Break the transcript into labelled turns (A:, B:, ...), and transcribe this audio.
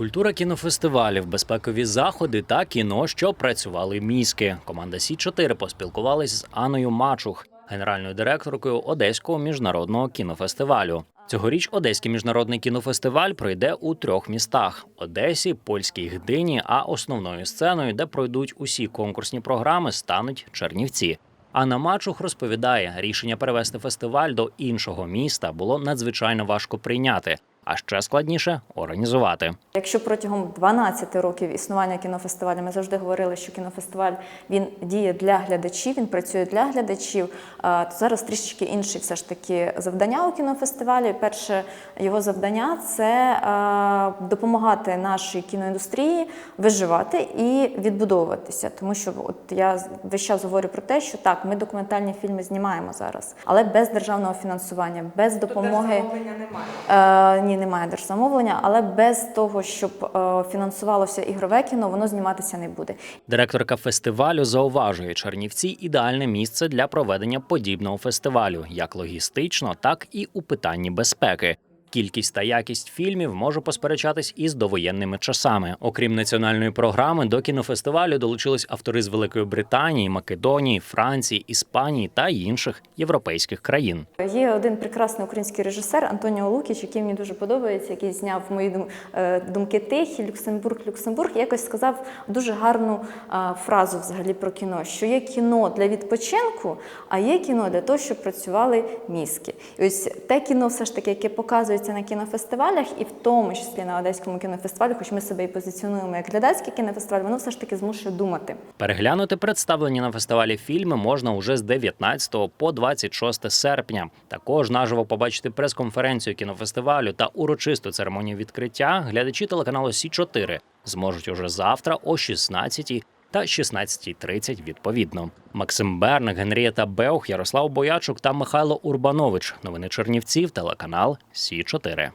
A: Культура кінофестивалів, безпекові заходи та кіно, що працювали мізки. Команда Сі 4 поспілкувалась з Анною Мачух, генеральною директоркою Одеського міжнародного кінофестивалю. Цьогоріч Одеський міжнародний кінофестиваль пройде у трьох містах: Одесі, Польській Гдині, а основною сценою, де пройдуть усі конкурсні програми, стануть Чернівці. Анна Мачух розповідає, рішення перевести фестиваль до іншого міста було надзвичайно важко прийняти, а ще складніше організувати.
B: Якщо протягом 12 років існування кінофестивалю ми завжди говорили, що кінофестиваль він діє для глядачів, він працює для глядачів, то зараз трішечки інші все ж таки завдання у кінофестивалі. Перше його завдання це допомагати нашій кіноіндустрії виживати і відбудовуватися. Тому що от я весь час говорю про те, що так, ми документальні фільми знімаємо зараз, але без державного фінансування, без допомоги.
C: Держзамовлення немає.
B: Ні, немає держзамовлення, але без того, щоб е, фінансувалося ігрове кіно, воно зніматися не буде.
A: Директорка фестивалю зауважує, Чернівці ідеальне місце для проведення подібного фестивалю, як логістично, так і у питанні безпеки. Кількість та якість фільмів може посперечатись із довоєнними часами. Окрім національної програми, до кінофестивалю долучились автори з Великої Британії, Македонії, Франції, Іспанії та інших європейських країн.
B: Є один прекрасний український режисер Антоніо Лукіч, який мені дуже подобається, який зняв мої е, думки тихі, Люксембург, Люксембург. Якось сказав дуже гарну фразу взагалі про кіно, що є кіно для відпочинку, а є кіно для того, щоб працювали мізки. І ось те кіно, все ж таки, яке показується на кінофестивалях, і в тому числі на Одеському кінофестивалі, хоч ми себе і позиціонуємо як глядацький кінофестиваль, воно все ж таки змушує думати.
A: Переглянути представлені на фестивалі фільми можна уже з 19 по 26 серпня. Також наживо побачити прес-конференцію кінофестивалю та урочисту церемонію відкриття глядачі телеканалу Сі 4 зможуть уже завтра о 16 та 16.30 відповідно. Максим Берник, Генрієта Беух, Ярослав Боячук та Михайло Урбанович. Новини Чернівців, телеканал Сі 4